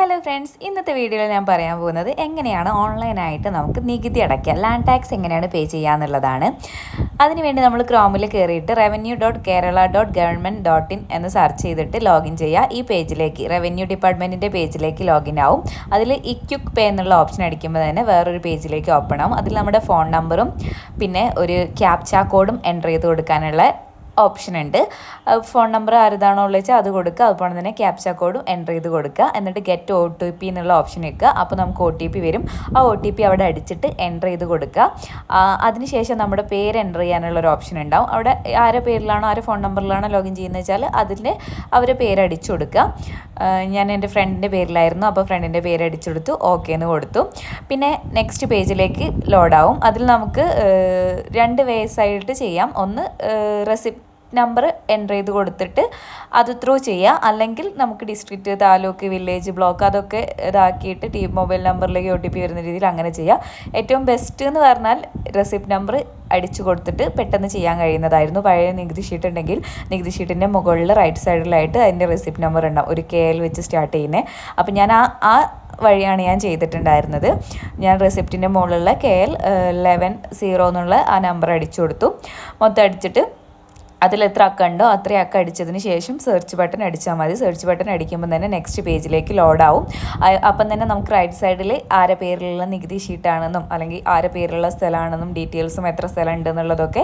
Hello friends ഇന്നത്തെ വീഡിയോയിൽ ഞാൻ പറയാൻ പോകുന്നത് എങ്ങനെയാണ് ഓൺലൈനായിട്ട് നമുക്ക് നികുതി അടയ്ക്കുക ലാൻഡ് ടാക്സ് എങ്ങനെയാണ് പേ ചെയ്യുക എന്നുള്ളതാണ്. അതിനുവേണ്ടി നമ്മൾ ക്രോമിൽ കയറിയിട്ട് revenue dot Kerala dot government dot in എന്ന് സെർച്ച് ചെയ്തിട്ട് ലോഗിൻ ചെയ്യുക. ഈ പേജിലേക്ക് റവന്യൂ ഡിപ്പാർട്ട്മെന്റിന്റെ പേജിലേക്ക് ലോഗിൻ ആവും. അതിൽ ഇക്യുക്ക് പേ എന്നുള്ള ഓപ്ഷൻ അടിക്കുമ്പോൾ തന്നെ വേറൊരു പേജിലേക്ക് ഓപ്പൺ ആവും. അതിൽ നമ്മുടെ ഫോൺ നമ്പറും പിന്നെ ഒരു ക്യാപ്ച കോഡും എന്റർ ചെയ്ത് കൊടുക്കാനുള്ള ഓപ്ഷൻ ഉണ്ട്. ഫോൺ നമ്പർ ആരുതാണോ ഉള്ളത് വെച്ചാൽ അത് കൊടുക്കുക അതുപോലെ തന്നെ ക്യാപ്ച കോഡും എന്റർ ചെയ്ത് കൊടുക്കുക എന്നിട്ട് ഗെറ്റ് ഒ ടി പി എന്നുള്ള ഓപ്ഷൻ വെക്കുക അപ്പോൾ നമുക്ക് ഒ ടി പി വരും. ആ ഒ ടി പി അവിടെ അടിച്ചിട്ട് എന്റർ ചെയ്ത് കൊടുക്കുക അതിനുശേഷം നമ്മുടെ പേര് എന്റർ ചെയ്യാനുള്ള ഒരു ഓപ്ഷൻ ഉണ്ടാവും. അവിടെ ആരെ പേരിലാണോ ആരെ ഫോൺ നമ്പറിലാണോ ലോഗിൻ ചെയ്യുന്നത് വെച്ചാൽ അതിന്റെ അവരെ പേര് അടിച്ചു കൊടുക്കുക ഞാൻ എന്റെ ഫ്രണ്ടിന്റെ പേരിലായിരുന്നു. അപ്പോൾ ഫ്രണ്ടിന്റെ പേര് അടിച്ചെടുത്തു ഓക്കെ എന്ന് കൊടുത്തു. പിന്നെ നെക്സ്റ്റ് പേജിലേക്ക് ലോഡാവും അതിൽ നമുക്ക് രണ്ട് വേസായിട്ട് ചെയ്യാം. ഒന്ന് റെസിപ്റ്റ് നമ്പർ എന്റർ ചെയ്ത് കൊടുത്തിട്ട് അത് ത്രൂ ചെയ്യുക അല്ലെങ്കിൽ നമുക്ക് ഡിസ്ട്രിക്റ്റ് താലൂക്ക് വില്ലേജ് ബ്ലോക്ക് അതൊക്കെ ഇതാക്കിയിട്ട് ടി മൊബൈൽ നമ്പറിലേക്ക് ഒ ടി പി വരുന്ന രീതിയിൽ അങ്ങനെ ചെയ്യാം. ഏറ്റവും ബെസ്റ്റ് എന്ന് പറഞ്ഞാൽ റെസിപ്റ്റ് നമ്പർ അടിച്ചു കൊടുത്തിട്ട് പെട്ടെന്ന് ചെയ്യാൻ കഴിയുന്നതായിരുന്നു. പഴയ നികുതി ഷീറ്റ് ഉണ്ടെങ്കിൽ നികുതി ഷീറ്റിന്റെ മുകളിൽ റൈറ്റ് സൈഡിലായിട്ട് അതിന്റെ റെസിപ്റ്റ് നമ്പർ ഉണ്ടാവും. ഒരു കെ എൽ വെച്ച് സ്റ്റാർട്ട് ചെയ്യുന്നത് അപ്പോൾ ഞാൻ ആ ആ വഴിയാണ് ഞാൻ ചെയ്തിട്ടുണ്ടായിരുന്നത്. ഞാൻ റെസിപ്റ്റിന്റെ മുകളിലുള്ള കെ എൽ ലെവൻ സീറോ എന്നുള്ള ആ നമ്പർ അടിച്ചു കൊടുത്തു. മൊത്തം അടിച്ചിട്ട് അതിൽ എത്ര അക്ക ഉണ്ടോ അത്രയും അക്ക അടിച്ചതിന് ശേഷം സെർച്ച് ബട്ടൺ അടിച്ചാൽ മതി. സെർച്ച് ബട്ടൺ അടിക്കുമ്പോൾ തന്നെ നെക്സ്റ്റ് പേജിലേക്ക് ലോഡാവും അപ്പം തന്നെ നമുക്ക് റൈറ്റ് സൈഡിൽ ആരെ പേരിലുള്ള നികുതി ഷീറ്റാണെന്നും അല്ലെങ്കിൽ ആരെ പേരിലുള്ള സ്ഥലമാണെന്നും ഡീറ്റെയിൽസും എത്ര സ്ഥലം ഉണ്ടെന്നുള്ളതൊക്കെ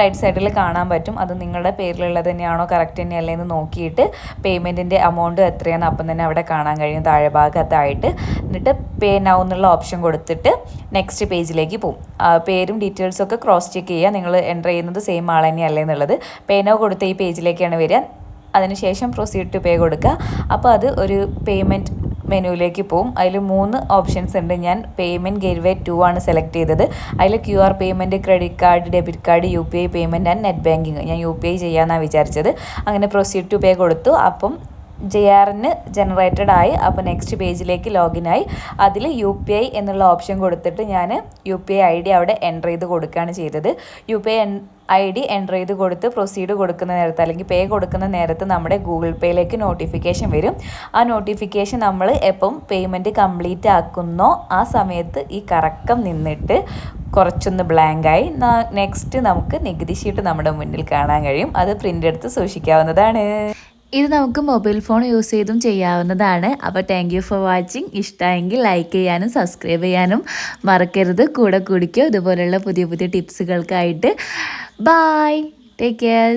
റൈറ്റ് സൈഡിൽ കാണാൻ പറ്റും. അത് നിങ്ങളുടെ പേരിലുള്ളത് തന്നെയാണോ കറക്റ്റ് തന്നെയല്ലേ എന്ന് നോക്കിയിട്ട് പേയ്മെന്റിന്റെ എമൗണ്ട് എത്രയാണെന്ന് അപ്പം തന്നെ അവിടെ കാണാൻ കഴിയും താഴെ ഭാഗത്തായിട്ട് എന്നിട്ട് പേ നൗ എന്നുള്ള ഓപ്ഷൻ കൊടുത്തിട്ട് നെക്സ്റ്റ് പേജിലേക്ക് പോകും പേരും ഡീറ്റെയിൽസും ഒക്കെ ക്രോസ് ചെക്ക് ചെയ്യുക നിങ്ങൾ എന്റർ ചെയ്യുന്നത് സെയിം ആൾ തന്നെയല്ലേ എന്നുള്ളത്. പേ കൊടുത്ത് കൊടുത്ത ഈ പേജിലേക്കാണ് വരിക. അതിനുശേഷം പ്രൊസീഡ് ടു പേ കൊടുക്കുക. അപ്പോൾ അത് ഒരു പേയ്മെന്റ് മെനുവിലേക്ക് പോവും. അതിൽ മൂന്ന് ഓപ്ഷൻസ് ഉണ്ട്. ഞാൻ പേയ്മെന്റ് ഗേറ്റ്വേ ടു ആണ് സെലക്ട് ചെയ്തത്. അതിൽ Q R payment credit card debit card U P I payment and net banking ഞാൻ യു പി ഐ ചെയ്യാമെന്നാണ് വിചാരിച്ചത്. അങ്ങനെ പ്രൊസീഡ് ടു പേ കൊടുത്തു. അപ്പം ജെ ആറിന് ജനറേറ്റഡ് ആയി. അപ്പോൾ നെക്സ്റ്റ് പേജിലേക്ക് ലോഗിൻ ആയി. അതിൽ യു പി ഐ എന്നുള്ള ഓപ്ഷൻ കൊടുത്തിട്ട് ഞാൻ U P I I D അവിടെ എന്റർ ചെയ്ത് കൊടുക്കുകയാണ് ചെയ്തത്. U P I I D enter ചെയ്ത് കൊടുത്ത് പ്രൊസീഡ് കൊടുക്കുന്ന നേരത്ത് അല്ലെങ്കിൽ പേ കൊടുക്കുന്ന നേരത്ത് നമ്മുടെ ഗൂഗിൾ പേയിലേക്ക് നോട്ടിഫിക്കേഷൻ വരും. ആ നോട്ടിഫിക്കേഷൻ നമ്മൾ എപ്പം പേയ്മെന്റ് കംപ്ലീറ്റ് ആക്കുന്നോ ആ സമയത്ത് ഈ കറക്കം നിന്നിട്ട് കുറച്ചൊന്ന് ബ്ലാങ്കായി നെക്സ്റ്റ് നമുക്ക് നികുതി ഷീട്ട് നമ്മുടെ മുന്നിൽ കാണാൻ കഴിയും. അത് പ്രിന്റ് എടുത്ത് സൂക്ഷിക്കാവുന്നതാണ്. ഇത് നമുക്ക് മൊബൈൽ ഫോൺ യൂസ് ചെയ്തും ചെയ്യാവുന്നതാണ്. അപ്പോൾ താങ്ക് യു ഫോർ വാച്ചിങ് ഇഷ്ടമായെങ്കിൽ ലൈക്ക് ചെയ്യാനും സബ്സ്ക്രൈബ് ചെയ്യാനും മറക്കരുത്. കൂടെ കുടിക്കുക ഇതുപോലെയുള്ള പുതിയ പുതിയ ടിപ്സുകൾക്കായിട്ട് ബായ് ടേക്ക് കെയർ